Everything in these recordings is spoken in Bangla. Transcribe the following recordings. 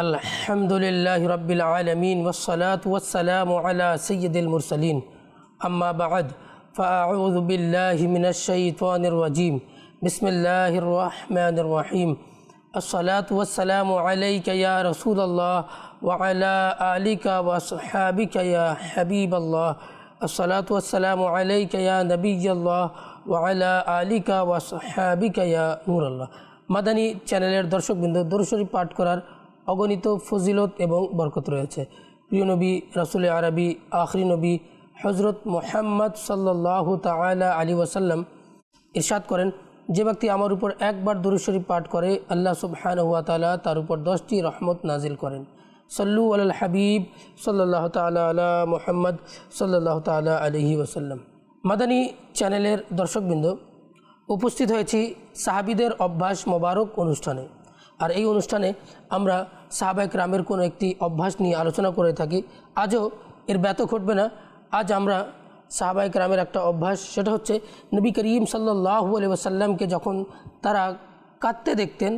الحمد لله رب العالمين والصلاة والسلام على سيد المرسلين أما بعد فأعوذ بالله من الشيطان الرجيم بسم الله الرحمن الرحيم الصلاة والسلام عليك يا رسول الله وعلى آلك وأصحابك يا حبيب الله الصلاة والسلام عليك يا نبي الله وعلى آلك وأصحابك يا نور الله মাদানী চ্যানেলের দর্শকবৃন্দ দর্শরী পাঠ করার অগণিত ফজিলত এবং বরকত রয়েছে। প্রিয় নবী, রাসুল আরবি, আখরি নবী হজরত মোহাম্মদ সাল্লাহ তালা আলী ওয়াসাল্লাম ইরশাদ করেন, যে ব্যক্তি আমার উপর একবার দরুশরী পাঠ করে, আল্লাহ সুবহান হুয়া তালা তার উপর দশটি রহমত নাজিল করেন। সল্লু আল হাবিব সাল্লাহ তালা মোহাম্মদ সাল্লাহ তালা আলহি ওসাল্লাম মাদানী চ্যানেলের দর্শকবৃন্দ, উপস্থিত হয়েছি সাহাবিদের অভ্যাস মোবারক অনুষ্ঠানে। আর এই অনুষ্ঠানে আমরা সাহাবায়ক রামের কোনো একটি অভ্যাস নিয়ে আলোচনা করে থাকি। আজও এর ব্যত ঘটবে না। আজ আমরা সাহাবায়ক রামের একটা অভ্যাস, সেটা হচ্ছে নবী করিম সাল্লাহ আলি ওসাল্লামকে যখন তারা কাঁদতে দেখতেন,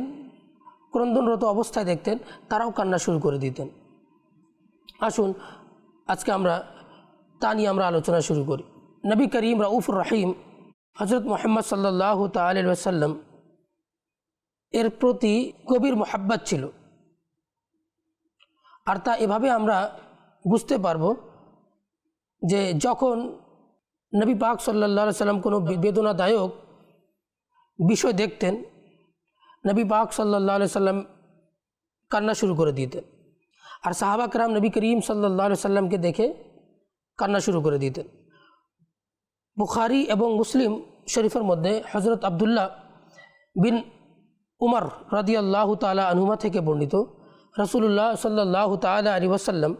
ক্রন্দনরত অবস্থায় দেখতেন, তারাও কান্না শুরু করে দিতেন। আসুন, আজকে আমরা তা নিয়ে আমরা আলোচনা শুরু করি। নবী করিম রাউফুর রাহিম হজরত মোহাম্মদ সাল্লাহ তাল্লাম এর প্রতি গভীর মোহাব্বত ছিল। আর তা এভাবে আমরা বুঝতে পারব যে যখন নবী পাক সাল্লা সাল্লাম কোনো বেদনাদায়ক বিষয় দেখতেন, নবী পাক সাল্লাহ সাল্লাম কান্না শুরু করে দিতেন। আর সাহাবাকরাম নবী করিম সাল্লাহ সাল্লামকে দেখে কান্না শুরু করে দিতেন। বুখারি এবং মুসলিম শরীফের মধ্যে হজরত আবদুল্লাহ বিন উমর রাদিয়াল্লাহ তালা আনুমা থেকে বর্ণিত রসুল্লাহ সাল্লাহ তালা আলী ওসাল্লাম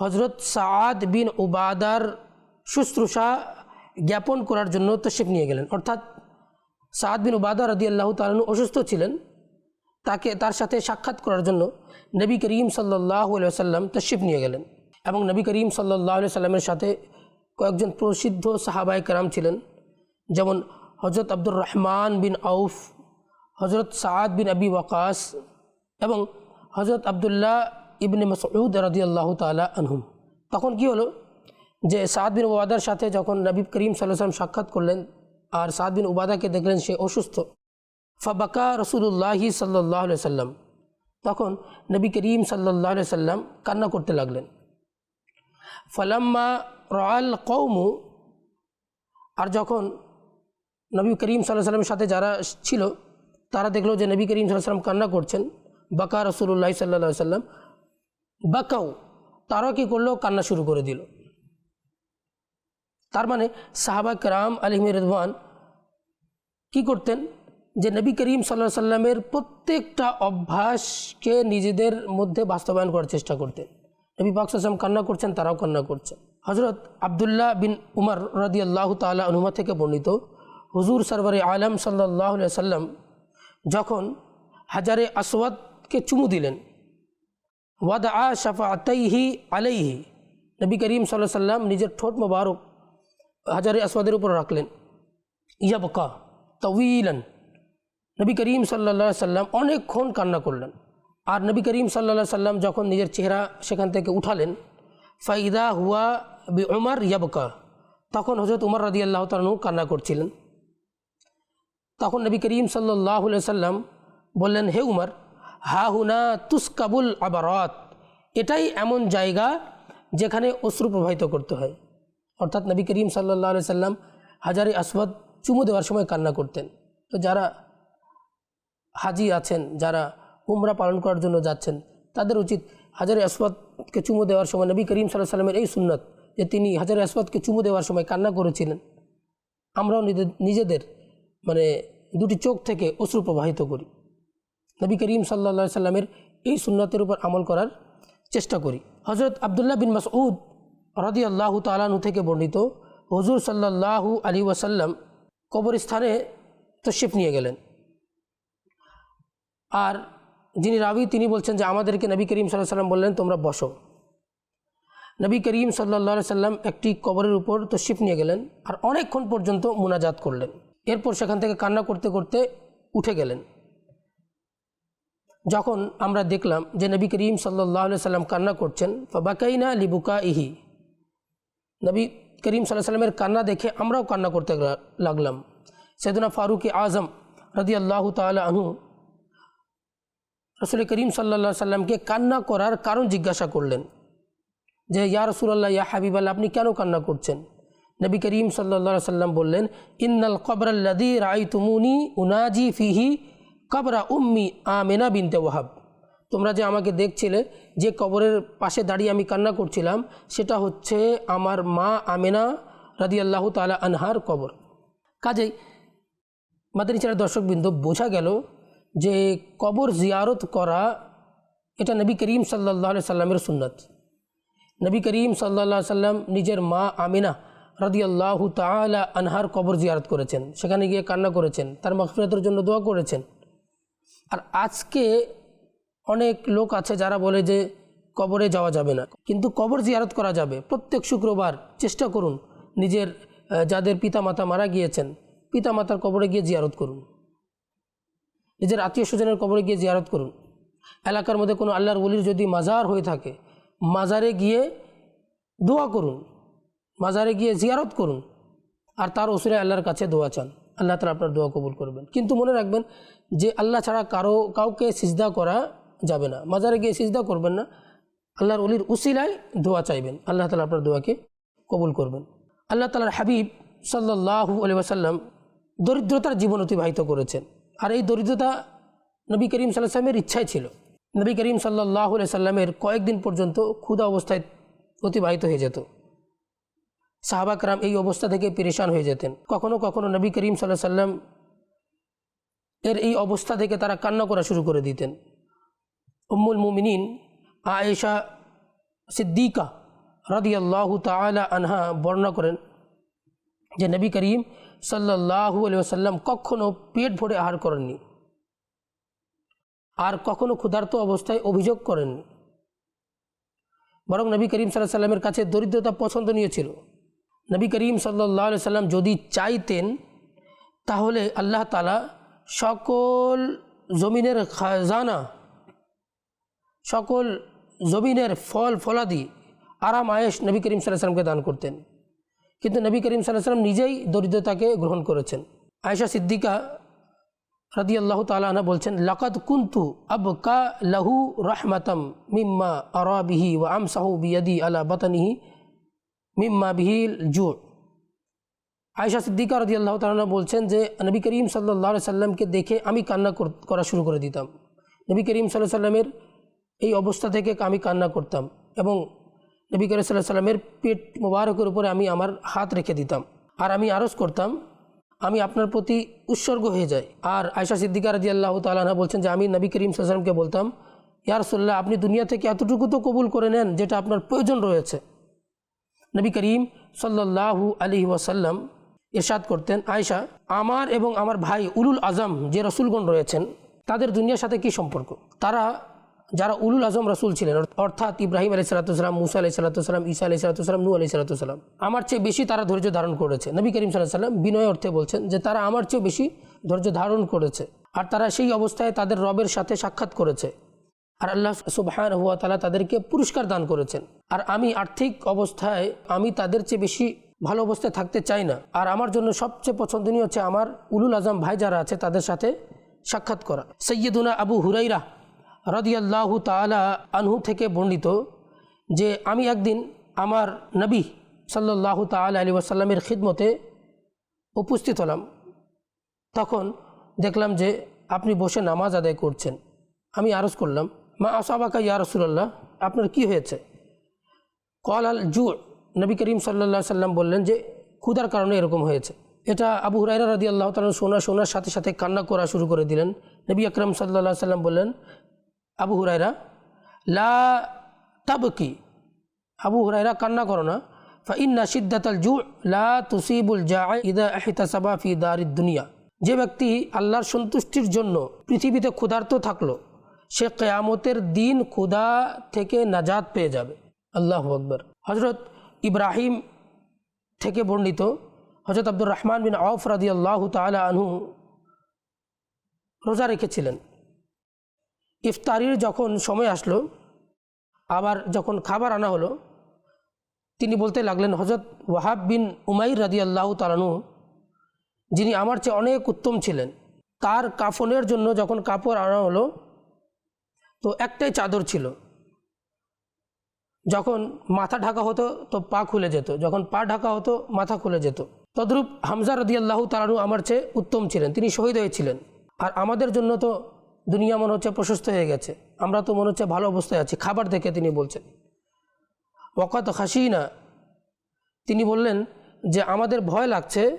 হজরত সাদ বিন উবাদার শুশ্রূষা জ্ঞাপন করার জন্য তশিফ নিয়ে গেলেন। অর্থাৎ সাদ বিন উবাদা রদি আল্লাহ তালু অসুস্থ ছিলেন। তাকে তার সাথে সাক্ষাৎ করার জন্য নবী করিম সাল্লাহ সাল্লাম তশিফ নিয়ে গেলেন এবং নবী করিম সাল্লাহ সাল্লামের সাথে কয়েকজন প্রসিদ্ধ সাহাবায় কারাম ছিলেন। যেমন হজরত আব্দুর রহমান বিন আউফ হজরত সাদ বিন আবি ওয়াকাস এবং হজরত আবদুল্লাহ ইবনে মসউদ আল্লাহ তালা আনহুম। তখন কি হলো? যে সাদ বিন উবাদার সাথে যখন নবী করিম সাল্লাম সাক্ষাৎ করলেন আর সাদ বিন উবাদাকে দেখলেন সে অসুস্থ, ফাবাকা রসুল্লাহি সাল্লাহ সাল্লাম তখন নবী করিম সাল্লাহ সাল্লাম কান্না করতে লাগলেন। ফালাম্মা রয়াল কৌমু আর যখন নবী করিম সাল্লাহ সাল্লামের সাথে যারা ছিল তারা দেখল যে নবী করিম সাল্লাম কান্না করছেন। বাকা রসুল্লাহ সাল্লা সাল্লাম বাকাও, তারাও কি করল? কান্না শুরু করে দিল। তার মানে সাহাবা করাম আলিম রেদওয়ান কি করতেন? যে নবী করিম সাল্লাহ সাল্লামের প্রত্যেকটা অভ্যাসকে নিজেদের মধ্যে বাস্তবায়ন করার চেষ্টা করতেন। নবী পাক সাল্লাম কান্না করছেন, তারাও কান্না করছেন। হজরত আবদুল্লাহ বিন উমর রদি আল্লাহ তালা অনুমা থেকে বর্ণিত, হুজুর সরবরে আলম সাল্লাহ সাল্লাম যখন হাজারে আসওয়াদকে চুমু দিলেন ওয়াদ আ শাফা আতাইহি আলাইহি, নবী করিম সাল্লাহ সাল্লাম নিজের ঠোঁট মোবারক হাজারে আসওয়াদের উপর রাখলেন। ইয়াবকা তউইলান নবী করিম সাল্লা সাল্লাম অনেকক্ষণ কান্না করলেন। আর নবী করিম সাল্লা সাল্লাম যখন নিজের চেহারা সেখান থেকে উঠালেন, ফাইদা হুয়া বি উমর ইয়াবকা, তখন হজরত উমর রাদি আল্লাহ তালু কান্না করছিলেন। তখন নবী করিম সাল্লাহ সাল্লাম বললেন, হে উমর হা হুনা তুসকাবুল আবারত। এটাই এমন জায়গা যেখানে অশ্রু প্রবাহিত করতে হয়। অর্থাৎ নবী করিম সাল্লাহ সাল্লাম হাজারে আসবাদ চুমু দেওয়ার সময় কান্না করতেন। তো যারা হাজি আছেন, যারা উমরা পালন করার জন্য যাচ্ছেন, তাদের উচিত হাজারে আসবাদকে চুমু দেওয়ার সময় নবী করিম সাল্লাহ সাল্লামের এই সুন্নত যে তিনি হাজারে আসবাদকে চুমু দেওয়ার সময় কান্না করেছিলেন, আমরাও নিজেদের মানে দুটি চোখ থেকে অশ্রু প্রবাহিত করি। নবী করিম সাল্লা সাল্লামের এই সুন্নতের উপর আমল করার চেষ্টা করি। হজরত আবদুল্লাহ বিন মাসউদ রদি আল্লাহ তালানু থেকে বর্ণিত হজুর সাল্লাহু আলী ওয়াসাল্লাম কবরস্থানে তশিফ নিয়ে গেলেন। আর যিনি রাবি, তিনি বলছেন যে আমাদেরকে নবী করিম সাল্লাহ সাল্লাম বললেন, তোমরা বসো। নবী করিম সাল্লা সাল্লাম একটি কবরের উপর তশিফ নিয়ে গেলেন আর অনেকক্ষণ পর্যন্ত মোনাজাত করলেন। এরপর সেখান থেকে কান্না করতে করতে উঠে গেলেন। যখন আমরা দেখলাম যে নবী করিম সাল্লাহ সাল্লাম কান্না করছেন বাকাইনা লিবুকা ইহি নবী করিম সাল্লাহ সাল্লামের কান্না দেখে আমরাও কান্না করতে লাগলাম। সেদনা ফারুক আজম রদি আল্লাহ আনহু রসুল করিম সাল্লা সাল্লামকে কান্না করার কারণ জিজ্ঞাসা করলেন যে, ইয়া রসুল্লাহ ইয়া হাবিবাল্লাহ, আপনি কেন কান্না করছেন? নবী করিম সাল্লা সাল্লাম বললেন, ইন্নাল কবরাল্লাদি রাই তুমুনি উনাজি ফিহি কবরা উম্মি আমেনা বিনতে ওয়াহাব। তোমরা যে আমাকে দেখছিলে, যে কবরের পাশে দাঁড়িয়ে আমি কান্না করছিলাম, সেটা হচ্ছে আমার মা আমেনা রাদি আল্লাহ তালা আনহার কবর। কাজেই ছাড়া দর্শকবৃন্দ, বোঝা গেল যে কবর জিয়ারত করা এটা নবী করিম সাল্লাহ সাল্লামের সুন্নত। নবী করিম সাল্লা সাল্লাম নিজের মা আমিনা রাদিয়াল্লাহু তাআলা আনহার কবর জিয়ারত করেছেন। সেখানে গিয়ে কান্না করেছেন, তার মাগফিরাতের জন্য দোয়া করেছেন। আর আজকে অনেক লোক আছে যারা বলে যে কবরে যাওয়া যাবে না। কিন্তু কবর জিয়ারত করা যাবে। প্রত্যেক শুক্রবার চেষ্টা করুন নিজের যাদের পিতামাতা মারা গিয়েছেন, পিতামাতার কবরে গিয়ে জিয়ারত করুন। নিজের আত্মীয় স্বজনের কবরে গিয়ে জিয়ারত করুন। এলাকার মধ্যে কোনো আল্লাহর বলির যদি মাজার হয়ে থাকে, মাজারে গিয়ে দোয়া করুন। মাজারে গিয়ে জিয়ারত করুন। আর তার ওসরে আল্লাহর কাছে দোয়া চান। আল্লাহ তালা আপনার দোয়া কবুল করবেন। কিন্তু মনে রাখবেন যে আল্লাহ ছাড়া কারও, কাউকে সিজদা করা যাবে না। মাজারে গিয়ে সিজদা করবেন না। আল্লাহর অলির উসিলায় দোয়া চাইবেন। আল্লাহ তালা আপনার দোয়াকে কবুল করবেন। আল্লাহ তালার হাবিব সাল্লাহু আলি দরিদ্রতার জীবন অতিবাহিত করেছেন। আর এই দরিদ্রতা নবী করিম সাল্লাহ সাল্লামের ইচ্ছাই ছিল। নবী করিম সাল্লাহ সাল্লামের কয়েকদিন পর্যন্ত ক্ষুদা অবস্থায় অতিবাহিত হয়ে যেত। সাহাবাকরাম এই অবস্থা থেকে পেরেশান হয়ে যেতেন। কখনো কখনো নবী করিম সাল্লাহ সাল্লাম এর এই অবস্থা থেকে তারা কান্না করা শুরু করে দিতেন। উম্মুল মুমিনিন আয়েশা সিদ্দিকা রাদিয়াল্লাহু তাআলা আনহা বর্ণনা করেন যে নবী করিম সাল্লাহু আলিয়া সাল্লাম কখনও পেট ভরে আহার করেননি। আর কখনো ক্ষুধার্ত অবস্থায় অভিযোগ করেননি। বরং নবী করিম সাল্লাহ সাল্লামের কাছে দরিদ্রতা পছন্দনীয় ছিল। নবী করিম সাল্লাহ সাল্লাম যদি চাইতেন, তাহলে আল্লাহ তালা সকল জমিনের খাজানা, সকল জমিনের ফল ফলাদি আরাম আয়েস নবী করিম সাল্লাহ সাল্লামকে দান করতেন। কিন্তু নবী করিম সাল্লাহ সাল্লাম নিজেই দরিদ্রতাকে গ্রহণ করেছেন। আয়েশা সিদ্দিকা রাদি আল্লাহ তালা বলছেন লাকাত কুন্তু আব কা লাহু রহমাতম মিম্মা আরাবিহি ও আমসাহু বিয়াদি আলা বাতানিহি মিম্মা বিহিল জু আয়েশা সিদ্দিকা রদি আল্লাহ তালা বলছেন যে, নবী করিম সাল্লাহ সাল্লামকে দেখে আমি কান্না করা শুরু করে দিতাম। নবী করিম সাল্লাহ সাল্লামের এই অবস্থা থেকে আমি কান্না করতাম এবং নবী করিম সাল্লাহ সাল্লামের পেট মোবারকের উপরে আমি আমার হাত রেখে দিতাম আর আমি আরজ করতাম, আমি আপনার প্রতি উৎসর্গ হয়ে যাই। আর আয়সা সিদ্দিকা রাজি আল্লাহ তালাহা বলছেন যে, আমি নবী করিম সাল্লামকে বলতাম ইয়ার সাল্লাহ আপনি দুনিয়া থেকে এতটুকু তো কবুল করে নেন যেটা আপনার প্রয়োজন রয়েছে। নবী করিম সাল্লাহু আলী ওয়াসাল্লাম এরশাদ করতেন আয়সা আমার এবং আমার ভাই উলুল আজম যে রসুলগণ রয়েছেন, তাদের দুনিয়ার সাথে কি সম্পর্ক? তারা যারা উলুল আজম রসুল ছিলেন অর্থাৎ ইব্রাহিম আলি সালাতাম মুসা আলি সালাতাম ঈসা আলি সালাতাম নু আলি সালাতাম আমার চেয়ে বেশি তারা ধৈর্য ধারণ করেছে। নবী করিম সাল্লাহ সাল্লাম বিনয় অর্থে বলছেন যে তারা আমার চেয়েও বেশি ধৈর্য ধারণ করেছে। আর তারা সেই অবস্থায় তাদের রবের সাথে সাক্ষাৎ করেছে। আর আল্লাহ সুবহান হুয়া তালা তাদেরকে পুরস্কার দান করেছেন। আর আমি আর্থিক অবস্থায় আমি তাদের চেয়ে বেশি ভালো অবস্থায় থাকতে চাই না। আর আমার জন্য সবচেয়ে পছন্দনীয় হচ্ছে আমার উলুল আজম ভাই যারা আছে তাদের সাথে সাক্ষাৎ করা। সৈয়দুনা আবু হুরাইরা রদিয়াল্লাহু তালা আনহু থেকে বর্ণিত যে আমি একদিন আমার নবী সাল্লাল্লাহু তালা আলী ওয়াসাল্লামের খিদমতে উপস্থিত হলাম। তখন দেখলাম যে আপনি বসে নামাজ আদায় করছেন। আমি আরজ করলাম মা আসাবাকা ইয়া রসুল্লাহ আপনার কি হয়েছে? কল আল জু নবী করিম সাল্লা সাল্লাম বললেন যে, ক্ষুধার কারণে এরকম হয়েছে। এটা আবু হুরাইরা রাদি আল্লাহ তালা সোনা শোনার সাথে সাথে কান্না করা শুরু করে দিলেন। নবী আকরম সাল্লা সাল্লাম বললেন, আবু হুরাইরা লা তাবকি। আবু হুরাইরা কান্না করো না। ফাইন্না সিদ্দাতাল জু লা তুসিবুল জা ইদা আহিতাসাবা ফি দারিদ দুনিয়া। যে ব্যক্তি আল্লাহর সন্তুষ্টির জন্য পৃথিবীতে ক্ষুধার্ত থাকল সে কেয়ামতের দিন খুদা থেকে নাজাত পেয়ে যাবে। আল্লাহ আকবর। হজরত ইব্রাহিম থেকে বর্ণিত হজরত আব্দুর রহমান বিন আউফ রাদি আল্লাহ তালা আনহু রোজা রেখেছিলেন। ইফতারির যখন সময় আসলো, আবার যখন খাবার আনা হলো, তিনি বলতে লাগলেন হজরত ওয়াহাব বিন উমাইর রাদি আল্লাহ তালানু যিনি আমার চেয়ে অনেক উত্তম ছিলেন, তার কাফনের জন্য যখন কাপড় আনা হলো তো একটাই চাদর ছিল। যখন মাথা ঢাকা হতো, তো পা খুলে যেত। যখন পা ঢাকা হতো, মাথা খুলে যেত। তদ্রূপ হামজা রদি আল্লাহ তালানু আমার চেয়ে উত্তম ছিলেন। তিনি শহীদ হয়েছিলেন। আর আমাদের জন্য তো দুনিয়া মনে হচ্ছে প্রশস্ত হয়ে গেছে। আমরা তো মনে হচ্ছে ভালো অবস্থায় আছি। খাবার দেখে তিনি বলছেন ওকাত হাসিনা তিনি বললেন যে, আমাদের ভয় লাগছে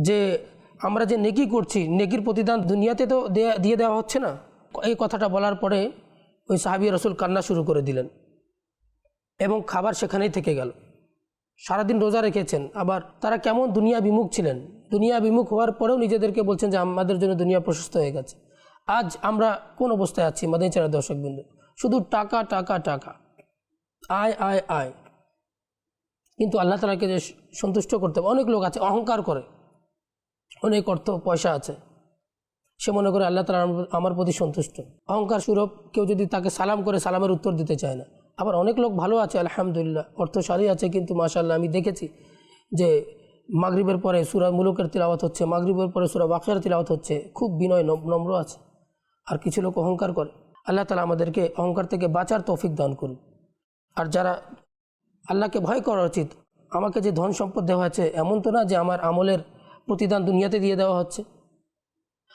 যে, আমরা যে নেকি করছি, নেকির প্রতিদান দুনিয়াতে তো দিয়ে দেওয়া হচ্ছে না? এই কথাটা বলার পরে ওই সাহাবি রসুল কান্না শুরু করে দিলেন এবং খাবার সেখানেই থেকে গেল। সারাদিন রোজা রেখেছেন, আবার তারা কেমন দুনিয়া বিমুখ ছিলেন? দুনিয়া বিমুখ হওয়ার পরেও নিজেদেরকে বলছেন যে, আমাদের জন্য দুনিয়া প্রশস্ত হয়ে গেছে। আজ আমরা কোন অবস্থায় আছি মাদানী চারা দর্শক বিন্দু শুধু টাকা টাকা টাকা। আয় আয় আয়। কিন্তু আল্লাহ তালাকে যে সন্তুষ্ট করতে অনেক লোক আছে, অহংকার করে। অনেক অর্থ, পয়সা আছে। সে মনে করে আল্লাহ তালা আমার প্রতি সন্তুষ্ট। অহংকার সুরভ কেউ যদি তাকে সালাম করে, সালামের উত্তর দিতে চায় না। আবার অনেক লোক ভালো আছে, আলহামদুলিল্লাহ, অর্থশালী আছে, কিন্তু মাশাল্লাহ আমি দেখেছি যে মাগরিবের পরে সুরা মুলুকের তিলাওয়াত হচ্ছে, মাগরিবের পরে সুরা বাকিয়ার তিলাওয়াত হচ্ছে, খুব বিনয়, নম- নম্র আছে। আর কিছু লোক অহংকার করে। আল্লাহ তালা আমাদেরকে অহংকার থেকে বাঁচার তৌফিক দান করুন। আর যারা আল্লাহকে ভয় করা উচিত, আমাকে যে ধন সম্পদ দেওয়া হয়েছে, এমন তো না যে আমার আমলের প্রতিদান দুনিয়াতে দিয়ে দেওয়া হচ্ছে।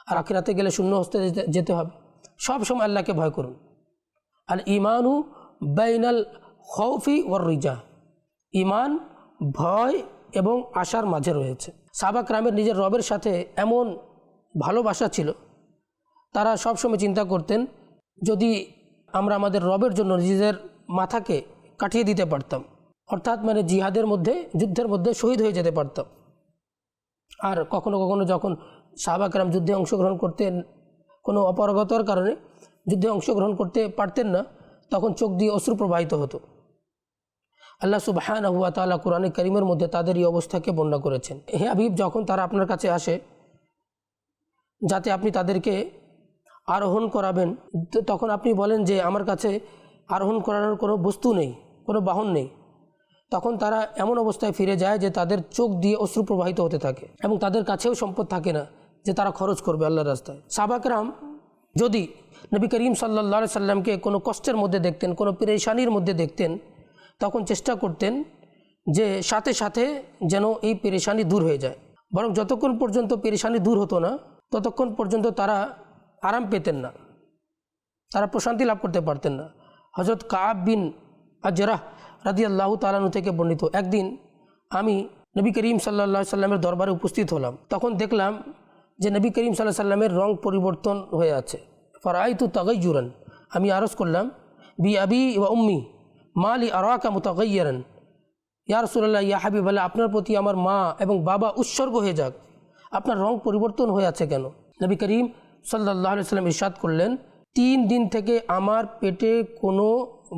আর আখিরাতে গেলে শূন্য হস্তে যেতে- হবে। সব সময় আল্লাহকে ভয় করুন। আল ইমানু বাইনাল খৌফি ওর রিজা। ইমান ভয় এবং আশার মাঝে রয়েছে। সাবাক রামের নিজের রবের সাথে এমন ভালোবাসা ছিল। তারা সবসময় চিন্তা করতেন, যদি আমরা আমাদের রবের জন্য নিজেদের মাথাকে কাটিয়ে দিতে পারতাম, অর্থাৎ মানে জিহাদের মধ্যে, যুদ্ধের মধ্যে শহীদ হয়ে যেতে পারতাম। আর কখনো কখনো যখন সাহাবাকরাম যুদ্ধে অংশগ্রহণ করতেন কোনো অপারগতার কারণে যুদ্ধে অংশগ্রহণ করতে পারতেন না, তখন চোখ দিয়ে অশ্রু প্রবাহিত হতো। আল্লাহ সুবাহান হুয়া তালা কোরআনে করিমের মধ্যে তাদের এই অবস্থাকে বর্ণনা করেছেন। হে আবিব যখন তারা আপনার কাছে আসে, যাতে আপনি তাদেরকে আরোহণ করাবেন তখন আপনি বলেন যে, আমার কাছে আরোহণ করানোর কোনো বস্তু নেই, কোনো বাহন নেই। তখন তারা এমন অবস্থায় ফিরে যায় যে তাদের চোখ দিয়ে অশ্রু প্রবাহিত হতে থাকে এবং তাদের কাছেও সম্পদ থাকে না যে তারা খরচ করবে আল্লাহর রাস্তায়। সাবাকরাম যদি নবী করিম সাল্লা সাল্লামকে কোনো কষ্টের মধ্যে দেখতেন, কোনো পেরেশানির মধ্যে দেখতেন, তখন চেষ্টা করতেন যে সাথে সাথে যেন এই পেরেশানি দূর হয়ে যায়। বরং যতক্ষণ পর্যন্ত পেরেশানি দূর হতো না, ততক্ষণ পর্যন্ত তারা আরাম পেতেন না। তারা প্রশান্তি লাভ করতে পারতেন না। হজরত কাব বিন আজরাহ রাদি আল্লাহ তালানু থেকে বর্ণিত। একদিন আমি নবী করিম সাল্লা সাল্লামের দরবারে উপস্থিত হলাম। তখন দেখলাম যে নবী করিম সাল্লাহ সাল্লামের রং পরিবর্তন হয়ে আছে। ফরাই তু তাগাই জুরান আমি আরজ করলাম, বি আবি ওয়া উম্মি মালি আরাকা মুতাগাইয়ারান ইয়া রসুল্লাহ ইয়া হাবিব আল্লাহ আপনার প্রতি আমার মা এবং বাবা উৎসর্গ হয়ে যাক। আপনার রং পরিবর্তন হয়ে আছে কেন? নবী করিম সাল্লাহ সাল্লাম ইরশাদ করলেন তিন দিন থেকে আমার পেটে কোনো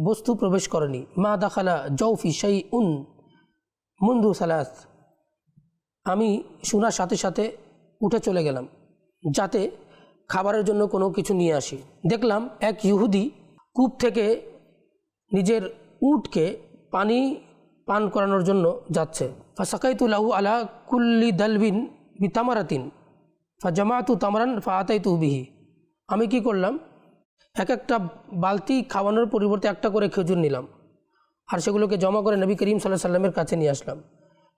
বস্তু প্রবেশ করেনি। মা দাখালা জৌফি সেই উন মুন্দু সালাস। আমি শোনার সাথে সাথে উঠে চলে গেলাম, যাতে খাবারের জন্য কোনো কিছু নিয়ে আসি। দেখলাম এক ইহুদি কূপ থেকে নিজের উটকে পানি পান করানোর জন্য যাচ্ছে। ফাসাকাইতুল্লাহু আলা কুল্লি দালবিন বি তামারাতিন ফা জামাতু তামারান ফা আতাইতু বিহি। আমি কি করলাম? এক একটা বালতি খাওয়ানোর পরিবর্তে একটা করে খেজুর নিলাম। আর সেগুলোকে জমা করে নবী করিম সাল্লাহ সাল্লামের কাছে নিয়ে আসলাম।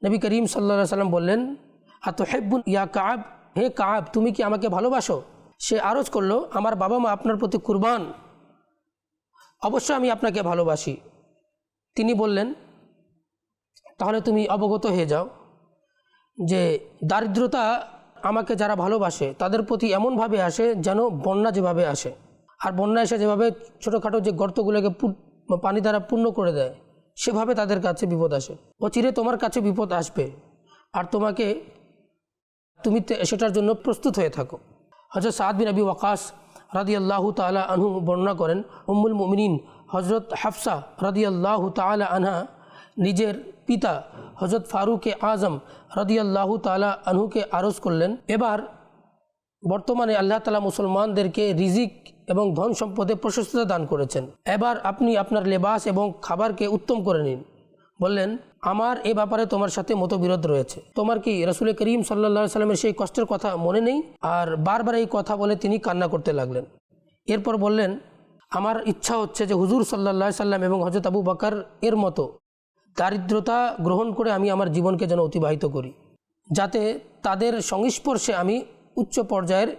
নবী করিম সাল্লাহ সাল্লাম বললেন আর তো হেব্বুন ইয়া কাব হে কাব তুমি কি আমাকে ভালোবাসো? সে আরজ করল, আমার বাবা মা আপনার প্রতি কুরবান। অবশ্যই আমি আপনাকে ভালোবাসি। তিনি বললেন, তাহলে তুমি অবগত হয়ে যাও যে দারিদ্রতা আমাকে যারা ভালোবাসে, তাদের প্রতি এমনভাবে আসে যেন বন্যা যেভাবে আসে। আর বন্যা এসে যেভাবে ছোটোখাটো যে গর্তগুলোকে পানি দ্বারা পূর্ণ করে দেয়, সেভাবে তাদের কাছে বিপদ আসে। অচিরে তোমার কাছে বিপদ আসবে। আর তোমাকে, তুমি সেটার জন্য প্রস্তুত হয়ে থাকো। হজরত সাদ বিন আবি ওয়াকাস রাদি আল্লাহ তালা আনহু বর্ণনা করেন, উম্মুল মুমিনিন হজরত হাফসা রাদি আল্লাহ তালা আনহা নিজের পিতা হজরত ফারুকে আজম রাদি আল্লাহ তালা আনহুকে আরজ করলেন, এবার বর্তমানে আল্লাহ তালা মুসলমানদেরকে রিজিক এবং ধন সম্পদে প্রশস্ততা দান করেছেন। এবার আপনি আপনার লেবাস এবং খাবারকে উত্তম করে নিন। বললেন, আমার এ ব্যাপারে তোমার সাথে মতবিরোধ রয়েছে। তোমার কি রসুল করিম সাল্লা সাল্লামের সেই কষ্টের কথা মনে নেই? আর বারবার এই কথা বলে তিনি কান্না করতে লাগলেন। এরপর বললেন, আমার ইচ্ছা হচ্ছে যে হুজুর সাল্লা সাল্লাম এবং হজরত আবু বাকার এর মতো দারিদ্রতা গ্রহণ করে আমি আমার জীবনকে যেন অতিবাহিত করি। যাতে তাদের সংস্পর্শে আমি উচ্চ পর্যায়ের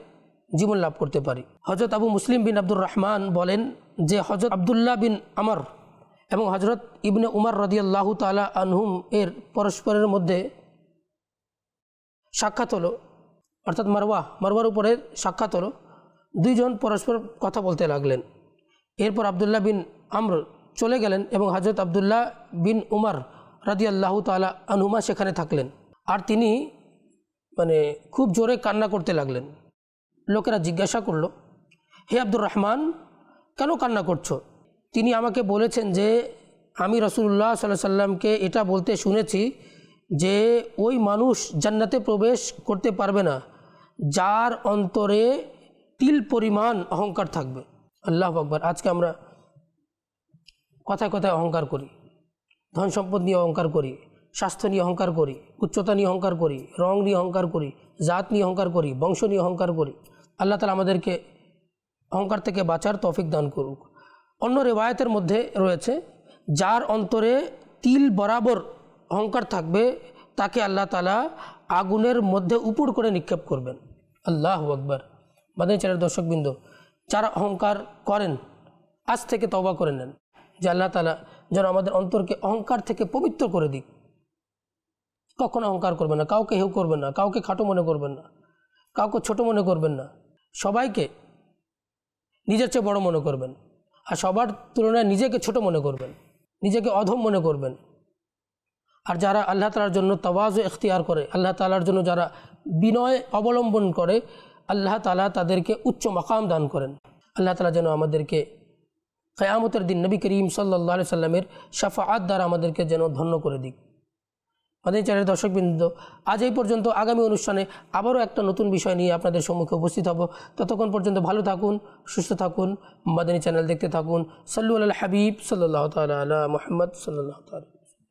জীবন লাভ করতে পারি। হজরত আবু মুসলিম বিন আব্দুর রহমান বলেন যে হজরত আবদুল্লাহ বিন আমর এবং হজরত ইবনে উমর রদিয়াল্লাহু তালা আনহুম এর পরস্পরের মধ্যে সাক্ষাৎ হলো, অর্থাৎ মারওয়া, মারওয়ার উপরে সাক্ষাৎ হলো। দুইজন পরস্পর কথা বলতে লাগলেন। এরপর আবদুল্লাহ বিন আমর চলে গেলেন এবং হজরত আবদুল্লাহ বিন উমর রাদিয়াল্লাহু তালা আনহুমা সেখানে থাকলেন। আর তিনি মানে খুব জোরে কান্না করতে লাগলেন। লোকেরা জিজ্ঞাসা করল, হে আব্দুর রহমান, কেন কান্না করছ? তিনি আমাকে বলেছেন যে, আমি রসুল্লাহ সাল্লাহ সাল্লামকে এটা বলতে শুনেছি যে, ওই মানুষ জান্নাতে প্রবেশ করতে পারবে না, যার অন্তরে তিল পরিমাণ অহংকার থাকবে। আল্লাহ আকবর। আজকে আমরা কথায় কথায় অহংকার করি, ধন সম্পদ নিয়ে অহংকার করি, স্বাস্থ্য নিয়ে অহংকার করি, উচ্চতা নিয়ে অহংকার করি, রং নিয়ে অহংকার করি, জাত নিয়ে অহংকার করি, বংশ নিয়ে অহংকার করি। আল্লাহ তালা আমাদেরকে অহংকার থেকে বাঁচার তৌফিক দান করুক। অন্য রেবায়তের মধ্যে রয়েছে, যার অন্তরে তিল বরাবর অহংকার থাকবে, তাকে আল্লাহ তালা আগুনের মধ্যে উপুড় করে নিক্ষেপ করবেন। আল্লাহ আকবর। মাদানী চারের দর্শকবৃন্দ, যারা অহংকার করেন, আজ থেকে তবা করে নেন, যে আল্লাহ তালা যেন আমাদের অন্তরকে অহংকার থেকে পবিত্র করে দিক। কখনো অহংকার করবেন না, কাউকে হেউ করবেন না, কাউকে খাটো মনে করবেন না, কাউকে ছোট মনে করবেন না। সবাইকে নিজের চেয়ে বড় মনে করবেন। আর সবার তুলনায় নিজেকে ছোট মনে করবেন। নিজেকে অধম মনে করবেন। আর যারা আল্লাহ তালার জন্য তওয়াজ এখতিয়ার করে, আল্লাহ তালার জন্য যারা বিনয় অবলম্বন করে, আল্লাহ তালা তাদেরকে উচ্চ মাকাম দান করেন। আল্লাহ তালা যেন আমাদেরকে কেয়ামতের দিন নবী করিম সাল্লাহ সাল্লামের সাফাআত দ্বারা আমাদেরকে যেন ধন্য করে দিক। আমাদের চ্যানেলের দর্শকবৃন্দ, আজ এই পর্যন্ত আগামী অনুষ্ঠানে আবারও একটা নতুন বিষয় নিয়ে আপনাদের সম্মুখে উপস্থিত হব। ততক্ষণ পর্যন্ত ভালো থাকুন, সুস্থ থাকুন, মাদানী চ্যানেল দেখতে থাকুন। সাল্লু আল হাবিব সাল্লাহ তালা মোহাম্মদ সাল্লাহ তালা